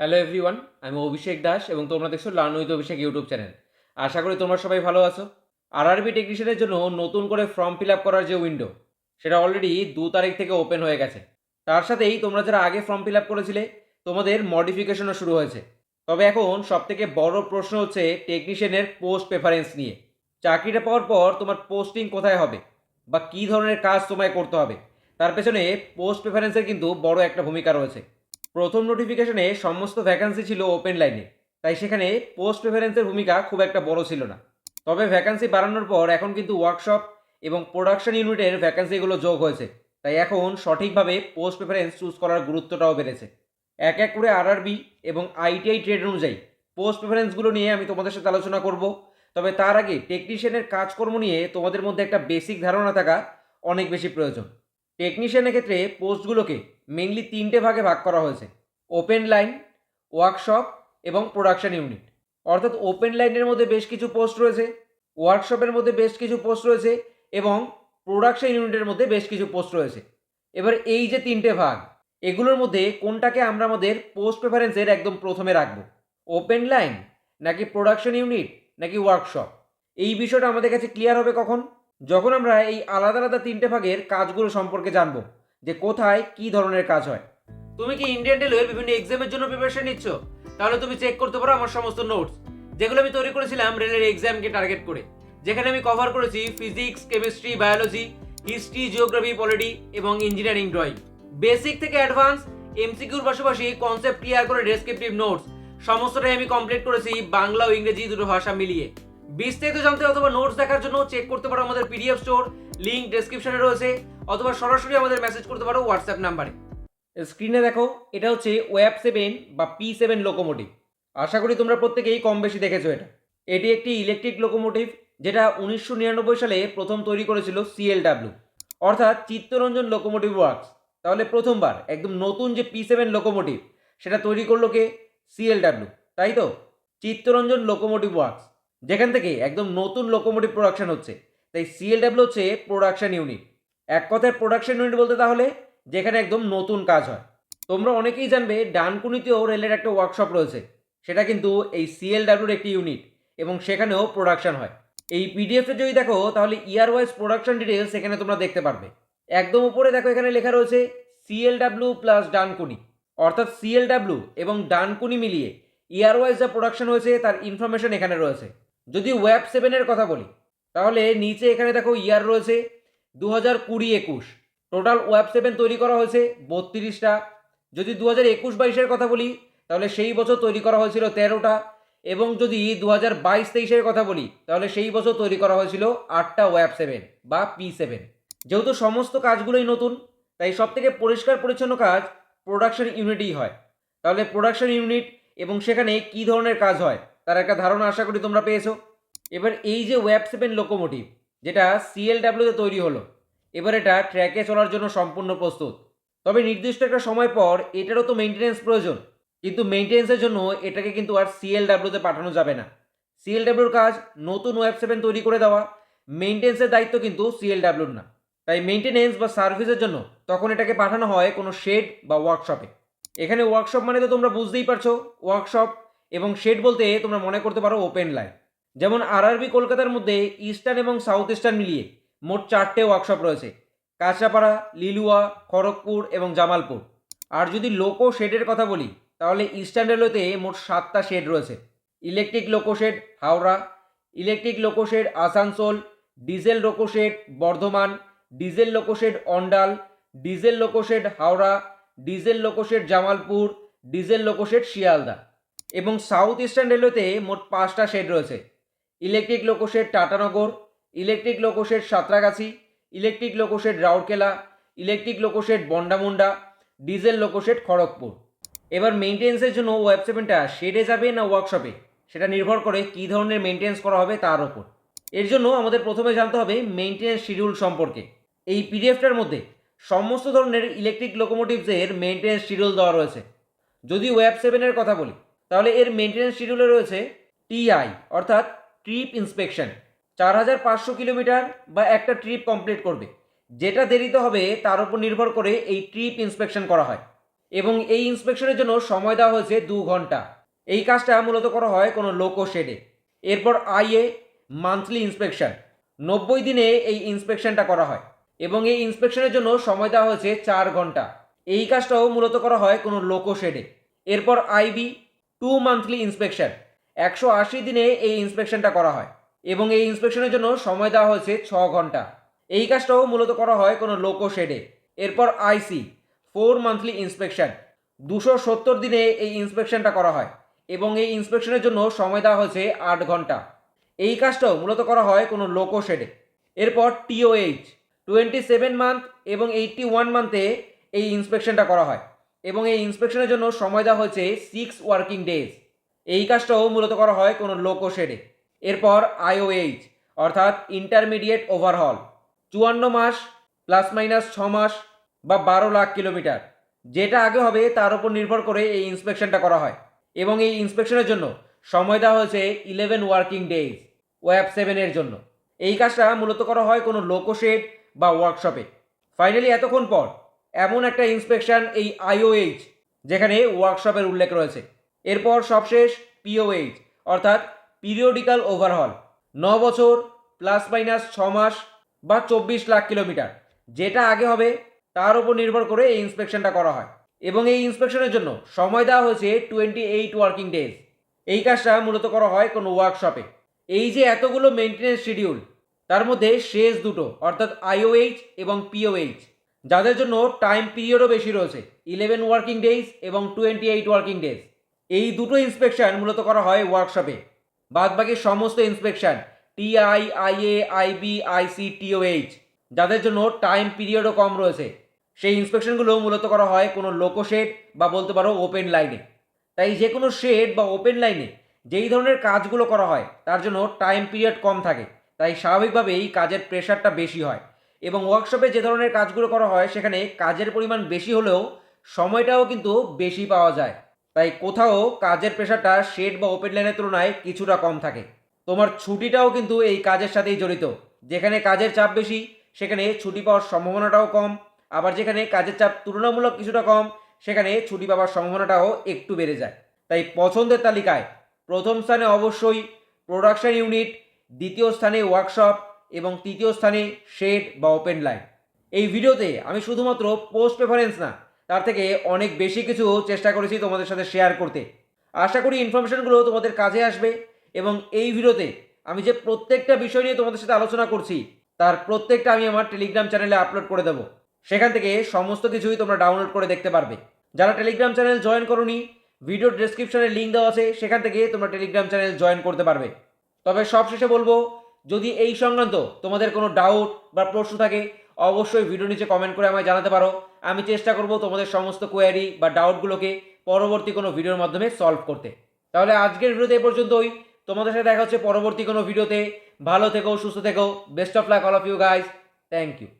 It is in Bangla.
হ্যালো এভরিওয়ান আমি অভিষেক দাস এবং তোমরা দেখছ learn with Abhishek YouTube channel. আশা করি তোমরা সবাই ভালো আছো। আরআরবি টেকনিশিয়ানের জন্য নতুন করে ফর্ম ফিল আপ করার যে উইন্ডো সেটা অলরেডি দু তারিখ থেকে ওপেন হয়ে গেছে। তার সাথেই তোমরা যারা আগে ফর্ম ফিল আপ করেছিলে, তোমাদের মডিফিকেশনও শুরু হয়েছে। তবে এখন সবথেকে বড় প্রশ্ন হচ্ছে টেকনিশিয়ানের পোস্ট প্রেফারেন্স নিয়ে। চাকরিটা পাওয়ার পর তোমার পোস্টিং কোথায় হবে? বা কী ধরনের কাজ তোমায় করতে হবে? তার পেছনে পোস্ট প্রেফারেন্সের কিন্তু বড় একটা ভূমিকা রয়েছে। প্রথম নোটিফিকেশনে সমস্ত ভ্যাকান্সি ছিল ওপেন লাইনে তাই সেখানে পোস্ট প্রেফারেন্সের ভূমিকা খুব একটা বড় ছিল না। তবে ভ্যাকান্সি বাড়ানোর পর এখন কিন্তু ওয়ার্কশপ এবং প্রোডাকশন ইউনিটের ভ্যাকান্সিগুলো যোগ হয়েছে। তাই এখন সঠিকভাবে পোস্ট প্রেফারেন্স চুজ করার গুরুত্বটাও বেড়েছে। এক এক করে আরআরবি এবং আইটিআই ট্রেড অনুযায়ী পোস্ট প্রেফারেন্সগুলো নিয়ে আমি তোমাদের সাথে আলোচনা করব। তবে তার আগে টেকনিশিয়ানের কাজকর্ম নিয়ে তোমাদের মধ্যে একটা বেসিক ধারণা থাকা অনেক বেশি প্রয়োজন। টেকনিশিয়ানের ক্ষেত্রে পোস্টগুলোকে মেনলি তিনটে ভাগে ভাগ করা হয়েছে। ওপেন লাইন ওয়ার্কশপ এবং প্রোডাকশান ইউনিট অর্থাৎ ওপেন লাইনের মধ্যে বেশ কিছু পোস্ট রয়েছে ওয়ার্কশপের মধ্যে বেশ কিছু পোস্ট রয়েছে এবং প্রোডাকশন ইউনিটের মধ্যে বেশ কিছু পোস্ট রয়েছে। এবার এই যে তিনটে ভাগ, এগুলোর মধ্যে কোনটাকে আমরা আমাদের পোস্ট প্রেফারেন্সের একদম প্রথমে রাখব? ওপেন লাইন নাকি প্রোডাকশন ইউনিট নাকি ওয়ার্কশপ এই বিষয়টা আমাদের কাছে ক্লিয়ার হবে কখন? যখন আমরা এই আলাদা আলাদা তিনটে ভাগের কাজগুলো সম্পর্কে জানব, যে কোথায় কি ধরনের কাজ হয়। তুমি কি ইন্ডিয়ান রেলওয়ের বিভিন্ন এক্সামের জন্য প্রিপারেশন নিচ্ছ? তাহলে তুমি চেক করতে পারো আমার সমস্ত নোটস যেগুলো আমি তৈরি করেছিলাম রেলের এক্সামকে টার্গেট করে। যেখানে আমি কভার করেছি physics chemistry biology history geography polity এবং ইঞ্জিনিয়ারিং ড্রয়িং বেসিক থেকে অ্যাডভান্স এমসিকিউর পাশাপাশি কনসেপ্ট ক্লিয়ার করে ডেসক্রিপটিভ নোটস সমস্তটাই আমি কমপ্লিট করেছি বাংলা ও ইংরেজি দুটো ভাষা মিলিয়ে। বিস্তারিত জানতে অথবা নোটস দেখার জন্য চেক করতে পারো আমাদের পিডিএফ স্টোর লিংক ডেসক্রিপশনে রয়েছে, অথবা সরাসরি আমাদের মেসেজ করতে পারো হোয়াটসঅ্যাপ নাম্বারে স্ক্রিনে দেখো, এটা হচ্ছে ওয়েব সেভেন বা পি সেভেন লোকোমোটিভ আশা করি তোমরা প্রত্যেকেই কম বেশি দেখেছ এটা। এটি একটি ইলেকট্রিক লোকোমোটিভ যেটা উনিশশো নিরানব্বই সালে প্রথম তৈরি করেছিল সিএলডাব্লিউ অর্থাৎ চিত্তরঞ্জন লোকোমোটিভ ওয়ার্কস তাহলে প্রথমবার, একদম নতুন যে পি সেভেন লোকোমোটিভ সেটা তৈরি করল কে সিএলডাব্লিউ তাই তো? চিত্তরঞ্জন লোকোমোটিভ ওয়ার্কস যেখান থেকে একদম নতুন লোকোমোটিভ প্রোডাকশন হচ্ছে। তাই সিএলডাব্লিউ হচ্ছে প্রোডাকশন ইউনিট এক কথায় প্রোডাকশন ইউনিট বলতে তাহলে যেখানে একদম নতুন কাজ হয়। তোমরা অনেকেই জানবে ডানকুনিতেও রেলের একটা ওয়ার্কশপ রয়েছে। সেটা কিন্তু এই সিএলডাব্লিউর একটি ইউনিট এবং সেখানেও প্রোডাকশন হয়। এই পিডিএফে যদি দেখো, তাহলে ইয়ার ওয়াইজ প্রোডাকশন ডিটেলস এখানে তোমরা দেখতে পারবে। একদম উপরে দেখো এখানে লেখা রয়েছে সিএলডাব্লিউ প্লাস ডানকুনি। অর্থাৎ সিএলডাব্লিউ এবং ডানকুনি মিলিয়ে ইয়ার ওয়াইজ যা প্রোডাকশন হয়েছে, তার ইনফরমেশন এখানে রয়েছে। যদি ওয়েব সেভেনের কথা বলি, তাহলে নিচে এখানে দেখো ইয়ার রয়েছে দু হাজার কুড়ি একুশ। টোটাল ওয়েব সেভেন তৈরি করা হয়েছে বত্রিশটা। যদি দু হাজার একুশ বাইশের কথা বলি, তাহলে সেই বছর তৈরি করা হয়েছিল তেরোটা। এবং যদি দু হাজার বাইশ তেইশের কথা বলি, তাহলে সেই বছর তৈরি করা হয়েছিল আটটা ওয়েব সেভেন বা পি সেভেন যেহেতু সমস্ত কাজগুলোই নতুন, তাই সব থেকে পরিষ্কার পরিচ্ছন্ন কাজ প্রোডাকশন ইউনিটই হয়। তাহলে প্রোডাকশন ইউনিট এবং সেখানে কী ধরনের কাজ হয়? তার একটা ধারণা আশা করি তোমরা পেয়েছ। এবার এই যে ওয়েব সেভেন লোকোমোটিভ যেটা সিএলডাব্লিউতে তৈরি হলো, এবার এটা ট্র্যাকে চলার জন্য সম্পূর্ণ প্রস্তুত। তবে নির্দিষ্ট একটা সময় পর এটারও তো মেনটেন্যান্স প্রয়োজন। কিন্তু মেনটেন্যান্সের জন্য এটাকে কিন্তু আর সিএলডাব্লিউতে পাঠানো যাবে না। সিএলডাব্লিউর কাজ নতুন ওয়েব সেভেন তৈরি করে দেওয়া মেনটেন্সের দায়িত্ব কিন্তু সিএলডাব্লিউর না। তাই মেনটেনেন্স বা সার্ভিসের জন্য তখন এটাকে পাঠানো হয় কোনো শেড বা ওয়ার্কশপে এখানে ওয়ার্কশপ মানে তো তোমরা বুঝতেই পারছ ওয়ার্কশপ এবং শেড বলতে তোমরা মনে করতে পারো ওপেন লাইন যেমন আরআরবি কলকাতার মধ্যে ইস্টার্ন এবং সাউথ ইস্টার্ন মিলিয়ে মোট চারটে ওয়ার্কশপ রয়েছে। কাঁচরাপাড়া, লিলুয়া, খড়গপুর এবং জামালপুর। আর যদি লোকো শেডের কথা বলি, তাহলে ইস্টার্ন রেলওয়েতে মোট সাতটা শেড রয়েছে। Electric loco shed Howrah electric loco shed Asansol diesel loco shed Bardhaman diesel loco shed Andal diesel loco shed Howrah diesel loco shed Jamalpur diesel loco shed Sealdah. এবং সাউথ ইস্টার্ন রেলওয়েতে মোট পাঁচটা শেড রয়েছে। Electric loco shed Tatanagar electric loco shed Santragachi, electric loco shed Rourkela, electric loco shed Bondamunda, diesel loco shed Kharagpur. এবার মেনটেন্সের জন্য ওয়েব সেভেনটা শেডে যাবে না ওয়ার্কশপে? সেটা নির্ভর করে কী ধরনের মেনটেন্স করা হবে তার ওপর। এর জন্য আমাদের প্রথমে জানতে হবে মেনটেন্স শিডিউল সম্পর্কে। এই পিডিএফটার মধ্যে সমস্ত ধরনের ইলেকট্রিক লোকোমোটিভসের মেনটেন্স শিডিউল দেওয়া রয়েছে। যদি ওয়েব সেভেনের কথা বলি তাহলে এর মেনটেন্স শিডিউলে রয়েছে টিআই অর্থাৎ ট্রিপ ইন্সপেকশন চার হাজার পাঁচশো কিলোমিটার বা একটা ট্রিপ কমপ্লিট করবে। যেটা দেরিতে হবে, তার উপর নির্ভর করে এই ট্রিপ ইন্সপেকশন করা হয়। এবং এই ইন্সপেকশনের জন্য সময় দেওয়া হয়েছে দু ঘণ্টা। এই কাজটা মূলত করা হয় কোনো লোকো শেডে এরপর আইএ মান্থলি ইন্সপেকশন নব্বই দিনে এই ইন্সপেকশনটা করা হয়। এবং এই ইন্সপেকশনের জন্য সময় দেওয়া হয়েছে চার ঘণ্টা। এই কাজটাও মূলত করা হয় কোনো লোকো শেডে এরপর আইবি টু মান্থলি ইন্সপেকশন একশো আশি দিনে এই ইন্সপেকশনটা করা হয় এবং এই ইন্সপেকশনের জন্য সময় দেওয়া হয়েছে ছ ঘণ্টা। এই কাজটাও মূলত করা হয় কোনো লোকো শেডে এরপর আইসি ফোর মান্থলি ইন্সপেকশন দুশো সত্তর দিনে এই ইন্সপেকশনটা করা হয় এবং এই ইন্সপেকশনের জন্য সময় দেওয়া হয়েছে আট ঘণ্টা। এই কাজটাও মূলত করা হয় কোনো লোকো শেডে এরপর টিওএইচ টোয়েন্টি সেভেন মান্থ এবং এইটটি ওয়ান মান্থে এই ইন্সপেকশনটা করা হয়। এবং এই ইন্সপেকশনের জন্য সময় দেওয়া হয়েছে সিক্স ওয়ার্কিং ডেজ এই কাজটাও মূলত করা হয় কোনো লোকো শেডে এরপর আইওএইচ অর্থাৎ ইন্টারমিডিয়েট ওভারহল চুয়ান্ন মাস প্লাস মাইনাস ছ মাস বা বারো লাখ কিলোমিটার। যেটা আগে হবে, তার উপর নির্ভর করে এই ইন্সপেকশনটা করা হয়। এবং এই ইন্সপেকশনের জন্য সময় দেওয়া হয়েছে ইলেভেন ওয়ার্কিং ডেজ ওয়াব সেভেনের জন্য। এই কাজটা মূলত করা হয় কোনো লোকো শেড বা ওয়ার্কশপে ফাইনালি এতক্ষণ পর এমন একটা ইন্সপেকশন এই আইওএইচ যেখানে ওয়ার্কশপের উল্লেখ রয়েছে। এরপর সবশেষ পিওএইচ অর্থাৎ পিরিয়ডিক্যাল ওভারহল ন বছর প্লাস মাইনাস ছ মাস বা চব্বিশ লাখ কিলোমিটার। যেটা আগে হবে, তার উপর নির্ভর করে এই ইন্সপেকশনটা করা হয়। এবং এই ইন্সপেকশনের জন্য সময় দেওয়া হয়েছে টোয়েন্টি এইট ওয়ার্কিং ডেজ এই কাজটা মূলত করা হয় কোনো ওয়ার্কশপে এই যে এতগুলো মেনটেনেন্স শিডিউল তার মধ্যে শেষ দুটো, অর্থাৎ আইওএইচ এবং পিওএইচ যাদের জন্য টাইম পিরিয়ডও বেশি রয়েছে ইলেভেন ওয়ার্কিং ডেজ এবং টোয়েন্টি এইট ওয়ার্কিং ডেজ এই দুটো ইন্সপেকশন মূলত করা হয় ওয়ার্কশপে বাদ বাকি সমস্ত inspection TI IA IB IC TOH যাদের জন্য টাইম পিরিয়ডও কম রয়েছে। সেই ইন্সপেকশনগুলো মূলত করা হয় কোনো লোকো শেড বা বলতে পারো ওপেন লাইনে তাই যে কোনো শেড বা ওপেন লাইনে যেই ধরনের কাজগুলো করা হয়, তার জন্য টাইম পিরিয়ড কম থাকে। তাই স্বাভাবিকভাবেই কাজের প্রেশারটা বেশি হয়। এবং ওয়ার্কশপে যে ধরনের কাজগুলো করা হয়, সেখানে কাজের পরিমাণ বেশি হলেও সময়টাও কিন্তু বেশি পাওয়া যায়। তাই কোথাও কাজের প্রেশারটা শেড বা ওপেন লাইনের তুলনায় কিছুটা কম থাকে। তোমার ছুটিটাও কিন্তু এই কাজের সাথেই জড়িত। যেখানে কাজের চাপ বেশি, সেখানে ছুটি পাওয়ার সম্ভাবনাটাও কম। আবার যেখানে কাজের চাপ তুলনামূলক কিছুটা কম, সেখানে ছুটি পাওয়ার সম্ভাবনাটাও একটু বেড়ে যায়। তাই পছন্দের তালিকায় প্রথম স্থানে অবশ্যই প্রোডাকশন ইউনিট দ্বিতীয় স্থানে ওয়ার্কশপ এবং তৃতীয় স্থানে শেড বা ওপেন লাইন। এই ভিডিওতে আমি শুধুমাত্র পোস্ট প্রেফারেন্স না, তার থেকে অনেক বেশি কিছু চেষ্টা করেছি তোমাদের সাথে শেয়ার করতে। আশা করি ইনফরমেশনগুলো তোমাদের কাজে আসবে এবং এই ভিডিওতে আমি যে প্রত্যেকটা বিষয় নিয়ে তোমাদের সাথে আলোচনা করছি, তার প্রত্যেকটা আমি আমার টেলিগ্রাম চ্যানেলে আপলোড করে দেবো। সেখান থেকে সমস্ত কিছুই তোমরা ডাউনলোড করে দেখতে পারবে। যারা টেলিগ্রাম চ্যানেল জয়েন করনি ভিডিও ডেসক্রিপশনে লিঙ্ক দেওয়া আছে, সেখান থেকে তোমরা টেলিগ্রাম চ্যানেল জয়েন করতে পারবে। তবে সবশেষে বলব যদি এই সংক্রান্ত তোমাদের কোনো ডাউট বা প্রশ্ন থাকে, অবশ্যই ভিডিও নিচে কমেন্ট করে আমায় জানাতে পারো। আমি চেষ্টা করব তোমাদের সমস্ত কোয়ারি বা ডাউটগুলোকে পরবর্তী কোনো ভিডিওর মাধ্যমে সলভ করতে। তাহলে আজকের ভিডিওতে এ পর্যন্তই। তোমাদের সাথে দেখা হচ্ছে পরবর্তী কোনো ভিডিওতে ভালো থেকো, সুস্থ থেকো। Best of luck all of you guys thank you